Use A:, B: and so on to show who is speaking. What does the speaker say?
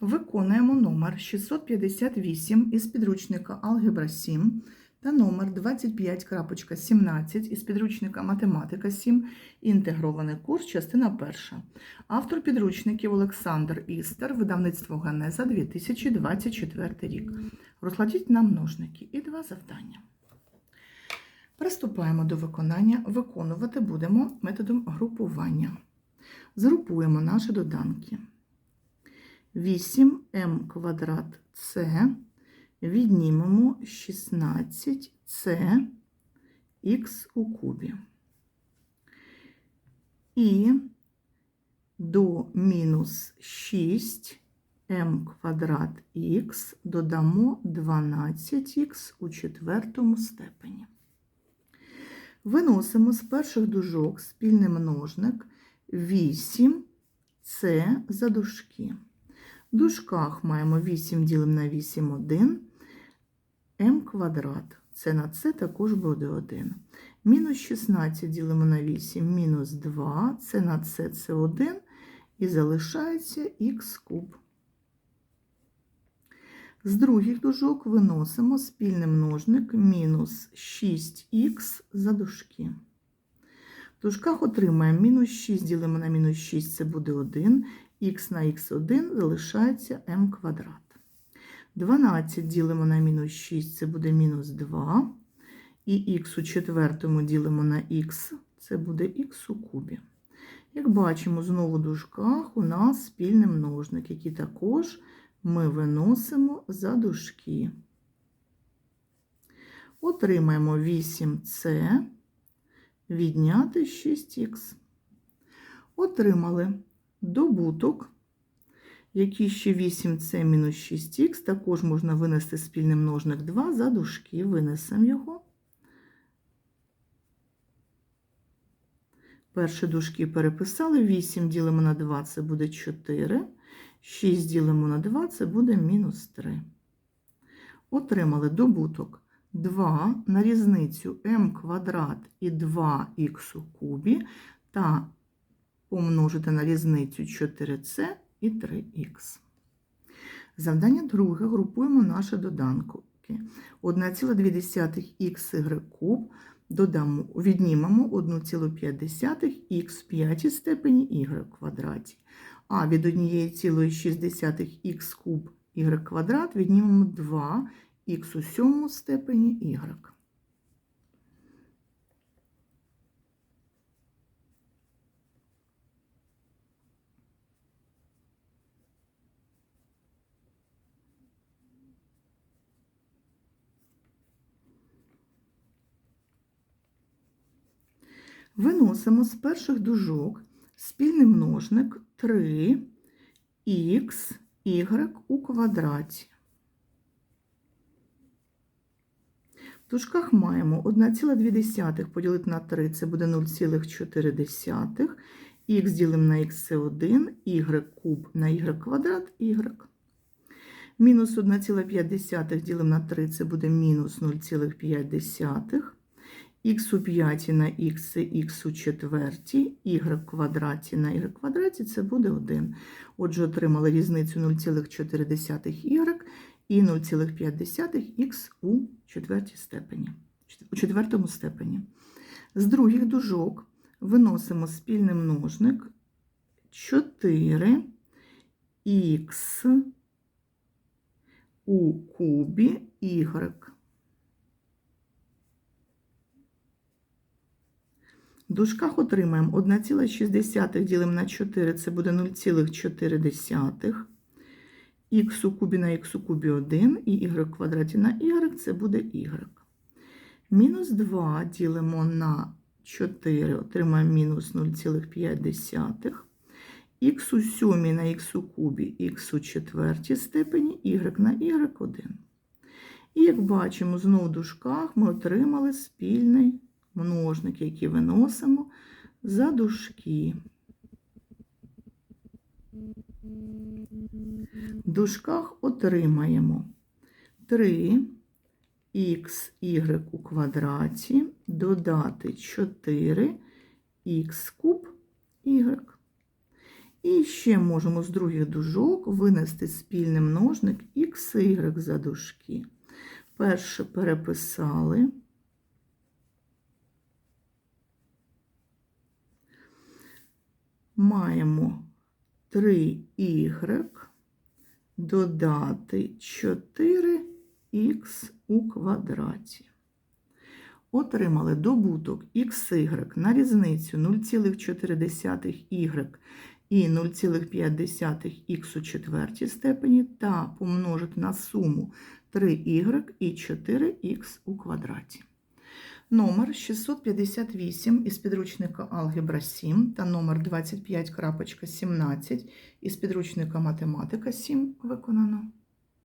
A: Виконуємо номер 658 із підручника Алгебра 7 та номер 25.17 із підручника Математика 7. Інтегрований курс, частина перша. Автор підручників Олександр Істер, видавництво Ганеза 2024 рік. Розкладіть на множники і два завдання. Приступаємо до виконання. Виконувати будемо методом групування. Згрупуємо наші доданки. 8m квадрат С віднімемо 16 С х у кубі. І до мінус 6 m квадрат х додамо 12х у четвертому степені. Виносимо з перших дужок спільний множник 8 це за дужки. В дужках маємо 8 ділимо на 8 1, m квадрат. Це на це також буде 1. Мінус 16 ділимо на 8, мінус 2, це на це це 1, і залишається х куб. З других дужок виносимо спільний множник мінус 6х за дужки. В дужках отримаємо мінус 6 ділимо на мінус 6, це буде 1, х на х1 залишається m квадрат. 12 ділимо на мінус 6, це буде мінус 2. І х у четвертому ділимо на х, це буде х у кубі. Як бачимо, знову в дужках у нас спільний множник, який також ми виносимо за дужки. Отримаємо 8c відняти 6х. Отримали добуток, який ще 8c мінус 6х, також можна винести спільний множник 2 за дужки, винесемо його. Перші дужки переписали, 8 ділимо на 2, це буде 4. 6 ділимо на 2, це буде мінус 3. Отримали добуток 2 на різницю m квадрат і 2х у кубі та помножити на різницю 4c і 3х. Завдання друге групуємо наші доданки. 1,2xy куб додамо, віднімемо 1,5х в п'ятій степені y квадраті. А від 1,6х куб y квадрат віднімемо 2х у сьомому степені y. Виносимо з перших дужок спільний множник 3х y у квадраті. В дужках маємо 1,2 поділити на 3, це буде 0,4. Х ділимо на х це 1, y куб на y квадрат y. Мінус 1,5 ділимо на 3, це буде мінус 0,5 х у п'ятій на х це х у четвертій, y квадраті на y квадраті це буде 1. Отже, отримали різницю 0,4y і 0,5х у четвертій степені, у четвертому степені. З других дужок виносимо спільний множник 4х у кубі y. В дужках отримаємо 1,6 ділимо на 4, це буде 0,4. Х у кубі на х у кубі 1 і y квадраті на y це буде y. Мінус 2 ділимо на 4, отримаємо мінус 0,5. Х у сьомій на х у кубі, х у четвертій степені, y на y1. І як бачимо, знову в дужках ми отримали спільний множник, які виносимо за дужки. В дужках отримаємо 3 xy у квадраті додати 4 х куб y. І ще можемо з других дужок винести спільний множник і за дужки. Перше переписали. Маємо 3y додати 4х у квадраті. Отримали добуток xy на різницю 0,4y і 0,5х у четвертій степені та помножити на суму 3y і 4х у квадраті. Номер 658 із підручника Алгебра 7 та номер 25.17 із підручника Математика 7 виконано.